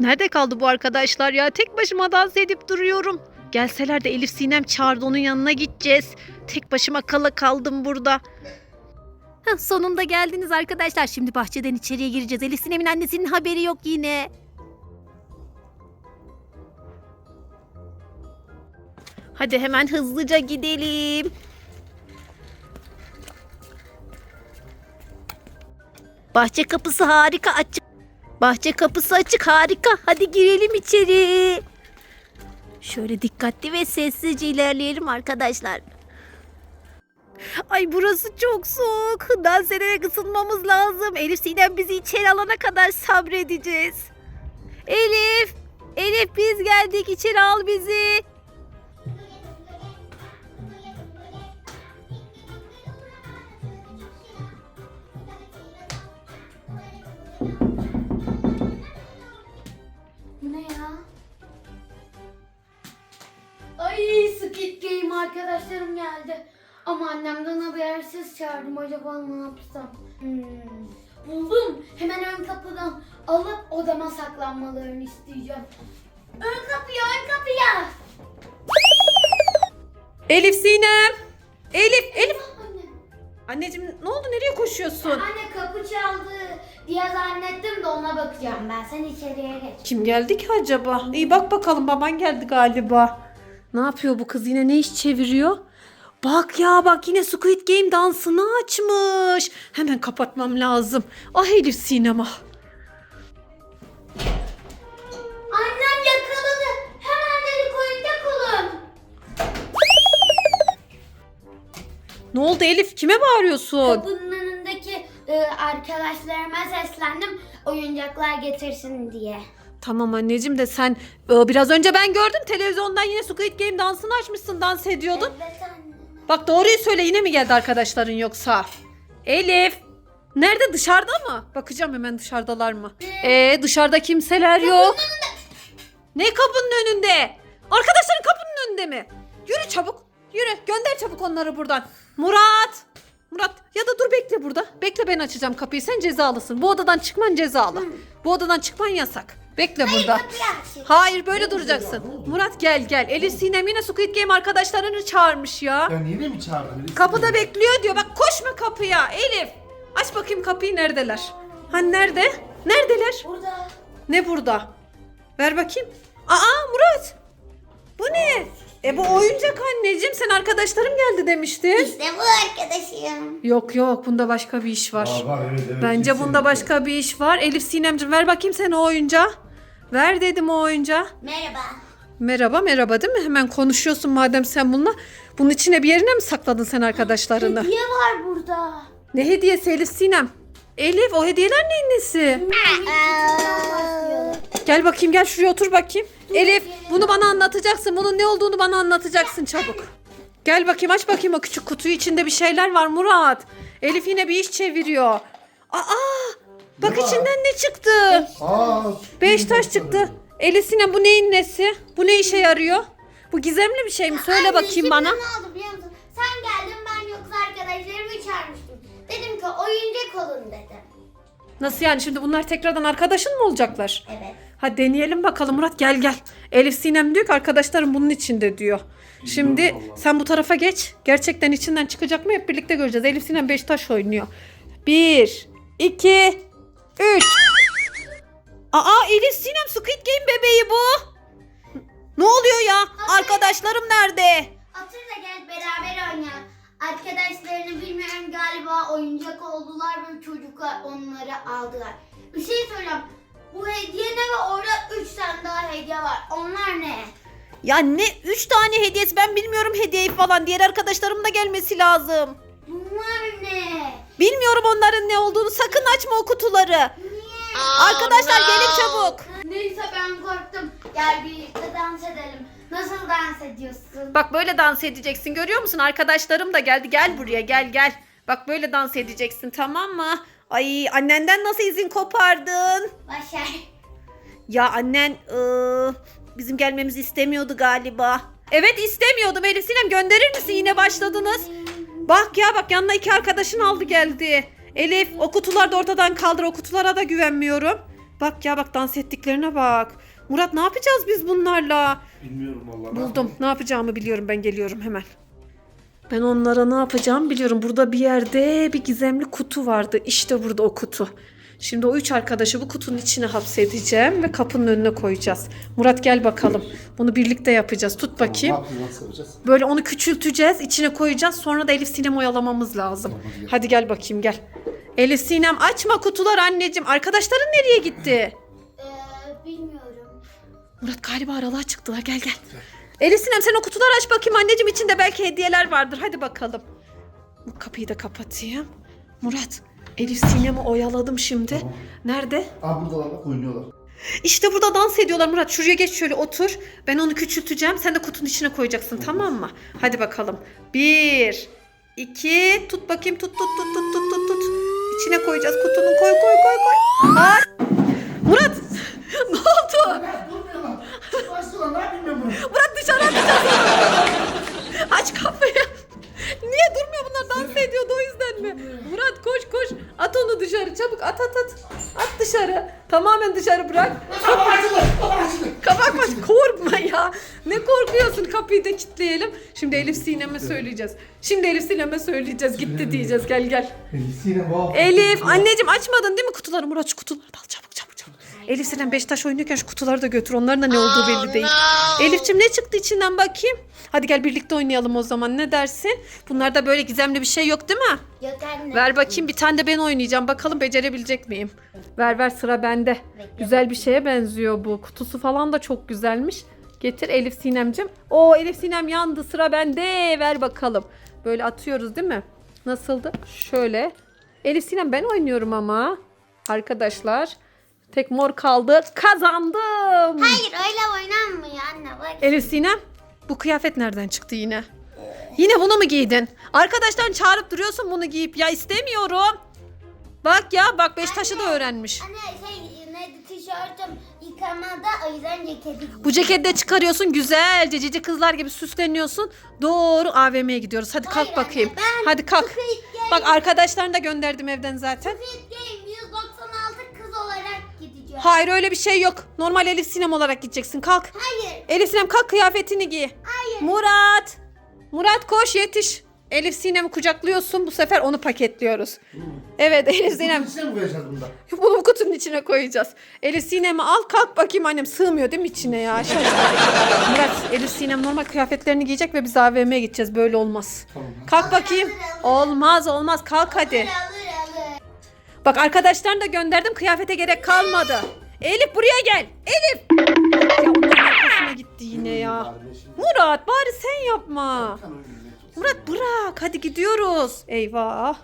Nerede kaldı bu arkadaşlar ya? Tek başıma dans edip duruyorum. Gelseler de Elif Sinem çağırdı onun yanına gideceğiz. Tek başıma kala kaldım burada. Sonunda geldiniz arkadaşlar. Şimdi bahçeden içeriye gireceğiz. Elif Sinem'in annesinin haberi yok yine. Hadi hemen hızlıca gidelim. Bahçe kapısı harika açık. Bahçe kapısı açık harika. Hadi girelim içeri. Şöyle dikkatli ve sessizce ilerleyelim arkadaşlar. Ay burası çok soğuk. Dans ederek ısınmamız lazım. Elif Sinem bizi içeri alana kadar sabredeceğiz. Elif! Elif biz geldik içeri al bizi. Bu ne ya? Ay Squid Game arkadaşlarım geldi. Ama annemden habersiz çağırdım. Acaba ne yapsam? Hmm. Buldum. Hemen ön kapıdan alıp odama saklanmalarını isteyeceğim. Ön kapıya, ön kapıya. Elif Sinem! Elif, Elif! Anne. Anneciğim ne oldu? Nereye koşuyorsun? Anne kapı çaldı diye zannettim de ona bakacağım ben. Sen içeriye geç. Kim geldi ki acaba? İyi bak bakalım baban geldi galiba. Ne yapıyor bu kız yine ne iş çeviriyor? Bak ya bak yine Squid Game dansını açmış. Hemen kapatmam lazım. Ah Elif sinema. Annem yakaladı. Hemen dedi oyuncak olun. Ne oldu Elif kime bağırıyorsun? Kapının e, arkadaşlarıma seslendim oyuncaklar getirsin diye. Tamam anneciğim de sen e, biraz önce ben gördüm televizyondan yine Squid Game dansını açmışsın dans ediyordun. Evet anne. Bak doğruyu söyle yine mi geldi arkadaşların yoksa? Elif. Nerede dışarıda mı? Bakacağım hemen dışarıdalar mı? Ee dışarıda kimseler yok. Ne kapının önünde? Arkadaşların kapının önünde mi? Yürü çabuk. Yürü gönder çabuk onları buradan. Murat. Murat ya da dur bekle burada. Bekle ben açacağım kapıyı. Sen cezalısın. Bu odadan çıkman cezalı. Bu odadan çıkman yasak. Bekle burada. Kapıyı aç. Hayır böyle duracaksın. Murat gel gel. Elif Sinem yine Squid Game arkadaşlarını çağırmış ya. Ya yine mi çağırdın? Elif? Kapıda bekliyor diyor. Bak koşma kapıya Elif. Aç bakayım kapıyı neredeler? Hani nerede? Neredeler? Burada. Ne burada? Ver bakayım. Aa Murat. Bu oyuncak anneciğim. Sen arkadaşlarım geldi demiştin. İşte bu arkadaşım. Yok yok bunda başka bir iş var. Aa, var evet evet. Bence kesinlikle. bunda başka bir iş var. Elif Sinemciğim ver bakayım sen o oyuncağı. Ver dedim o oyuncağı. Merhaba. Merhaba merhaba değil mi? Hemen konuşuyorsun madem sen bununla. Bunun içine bir yerine mi sakladın sen arkadaşlarını? Hediye var burada. Ne hediyesi Elif Sinem? Elif o hediyeler neyin nesi? Gel bakayım gel şuraya otur bakayım. Elif bunu bana anlatacaksın. Bunun ne olduğunu bana anlatacaksın çabuk. Gel bakayım aç bakayım o küçük kutuyu içinde bir şeyler var Murat. Elif yine bir iş çeviriyor. Aa bak Ne var? içinden ne çıktı? Aa, Beş taş çıktı. Elif Sinem bu neyin nesi? Bu ne işe yarıyor? Bu gizemli bir şey mi? Söyle bakayım bana. Ne oldu biliyor musun? Sen geldin ben yoksa arkadaşlarımı çağırmıştım. Dedim ki oyuncak olun dedim. Nasıl yani şimdi bunlar tekrardan arkadaşın mı olacaklar? Evet. Hadi deneyelim bakalım Murat gel gel. Elif Sinem diyor ki arkadaşlarım bunun içinde diyor. Şimdi sen bu tarafa geç. Gerçekten içinden çıkacak mı hep birlikte göreceğiz. Elif Sinem Beşiktaş oynuyor. Bir, iki, üç. Aa Elif Sinem Squid Game bebeği bu. Ne oluyor ya? Arkadaşlarım nerede? Otur da gel beraber oynayalım. Arkadaşlarını bilmiyorum galiba oyuncak oldular ve çocuklar onları aldılar. Bir şey söyleyeceğim. Bu hediye ne ve orada 3 tane daha hediye var. Onlar ne? Ya ne? Üç tane hediyesi ben bilmiyorum hediyeyi falan. Diğer arkadaşlarım da gelmesi lazım. Bunlar ne? Bilmiyorum onların ne olduğunu. Sakın açma o kutuları. Arkadaşlar gelin çabuk. Neyse ben korktum. Gel birlikte dans edelim. Nasıl dans ediyorsun? Bak böyle dans edeceksin. Görüyor musun? Arkadaşlarım da geldi. Gel buraya gel gel. Bak böyle dans edeceksin tamam mı? Ay annenden nasıl izin kopardın? Başar. Ya annen ıı, bizim gelmemizi istemiyordu galiba. Evet istemiyordum Elif Sinem gönderir misin? Yine başladınız. Bak ya bak yanına iki arkadaşın aldı geldi. Elif o kutuları da ortadan kaldır. O kutulara da güvenmiyorum. Bak ya bak dans ettiklerine bak. Murat ne yapacağız biz bunlarla? Bilmiyorum vallahi. Buldum. Ne yapacağımı biliyorum. Ben geliyorum hemen. Ben onlara ne yapacağımı biliyorum. Burada bir yerde bir gizemli kutu vardı. İşte burada o kutu. Şimdi o üç arkadaşı bu kutunun içine hapsedeceğim ve kapının önüne koyacağız. Murat gel bakalım. Bunu birlikte yapacağız. Tut Ne bakayım. yapacağız? Nasıl yapacağız? Böyle onu küçülteceğiz, içine koyacağız. Sonra da Elif Sinem oyalamamız lazım. Tamam, hadi gel. Hadi gel bakayım gel. Elif Sinem açma kutular anneciğim. Arkadaşların nereye gitti? Ee, bilmiyorum. Murat galiba aralığa çıktılar. Gel gel. Elif Sinem sen o kutuları aç bakayım anneciğim. içinde belki hediyeler vardır. Hadi bakalım. Bu kapıyı da kapatayım. Murat, Elif Sinem'i oyaladım şimdi. Tamam. Nerede? Aa buradalar bak oynuyorlar. İşte burada dans ediyorlar Murat. Şuraya geç şöyle otur. Ben onu küçülteceğim. Sen de kutunun içine koyacaksın tamam mı? Hadi bakalım. Bir, iki, tut bakayım tut tut tut tut tut tut tut. İçine koyacağız kutunun koy koy koy koy. Ay. Murat ne oldu? Başlıyorlar ne yapayım ben bunu? Murat dışarı atacağız. Aç kapıyı. Niye durmuyor bunlar dans ediyordu o yüzden mi? Murat koş koş. At onu dışarı çabuk at at at. At dışarı. Tamamen dışarı bırak. Baba açıldı. Açıldı. Kapak baş korkma ya. Ne korkuyorsun kapıyı da kilitleyelim. Şimdi Elif Sinem'e söyleyeceğiz. Şimdi Elif Sinem'e söyleyeceğiz. Gitti diyeceğiz gel gel. Elisiyle wow. Elif anneciğim açmadın değil mi kutuları? Murat şu kutuları al çabuk. Elif Sinem Beşiktaş oynuyorken şu kutuları da götür. Onların da ne olduğu belli değil. Elif'ciğim ne çıktı içinden bakayım? Hadi gel birlikte oynayalım o zaman ne dersin? Bunlarda böyle gizemli bir şey yok değil mi? Yok anne. Ver bakayım bir tane de ben oynayacağım. Bakalım becerebilecek miyim? Ver ver sıra bende. Güzel bir şeye benziyor bu. Kutusu falan da çok güzelmiş. Getir Elif Sinem'cim. Oo Elif Sinem yandı sıra bende. Ver bakalım. Böyle atıyoruz değil mi? Nasıldı? Şöyle. Elif Sinem ben oynuyorum ama. Arkadaşlar. Tek mor kaldı. Kazandım. Hayır öyle oynanmıyor anne bak. Elif Sinem bu kıyafet nereden çıktı yine? Yine bunu mu giydin? Arkadaşlar çağırıp duruyorsun bunu giyip. Ya istemiyorum. Bak ya bak Beşiktaş'ı da öğrenmiş. Anne şey neydi tişörtüm yıkamada o yüzden ceketi giydim. Bu ceketi de çıkarıyorsun güzelce cici kızlar gibi süsleniyorsun. Doğru AVM'ye gidiyoruz. Hadi kalk Hayır anne, bakayım. ben Hadi kalk. Squid Game- Bak arkadaşlarını da gönderdim evden zaten. Squid Game 196 kız olarak gideceğim. Hayır öyle bir şey yok. Normal Elif Sinem olarak gideceksin. Kalk. Hayır. Elif Sinem kalk kıyafetini giy. Hayır. Murat. Murat koş yetiş. Elif Sinem'i kucaklıyorsun. Bu sefer onu paketliyoruz. Evet Elif Sinem. İçine mi koyacağız bunda? Bunu bu kutunun içine koyacağız. Elif Sinem'i al kalk bakayım annem. Sığmıyor değil mi içine ya? Şaşır. Murat Elif Sinem normal kıyafetlerini giyecek ve biz AVM'ye gideceğiz. Böyle olmaz. Tamam. Kalk bakayım. Olmaz olmaz kalk hadi. Bak arkadaşlarını da gönderdim. Kıyafete gerek kalmadı. Elif buraya gel. Elif. Ya onun arkasına gitti yine ya. Murat bari sen yapma. Murat bırak hadi gidiyoruz. Eyvah.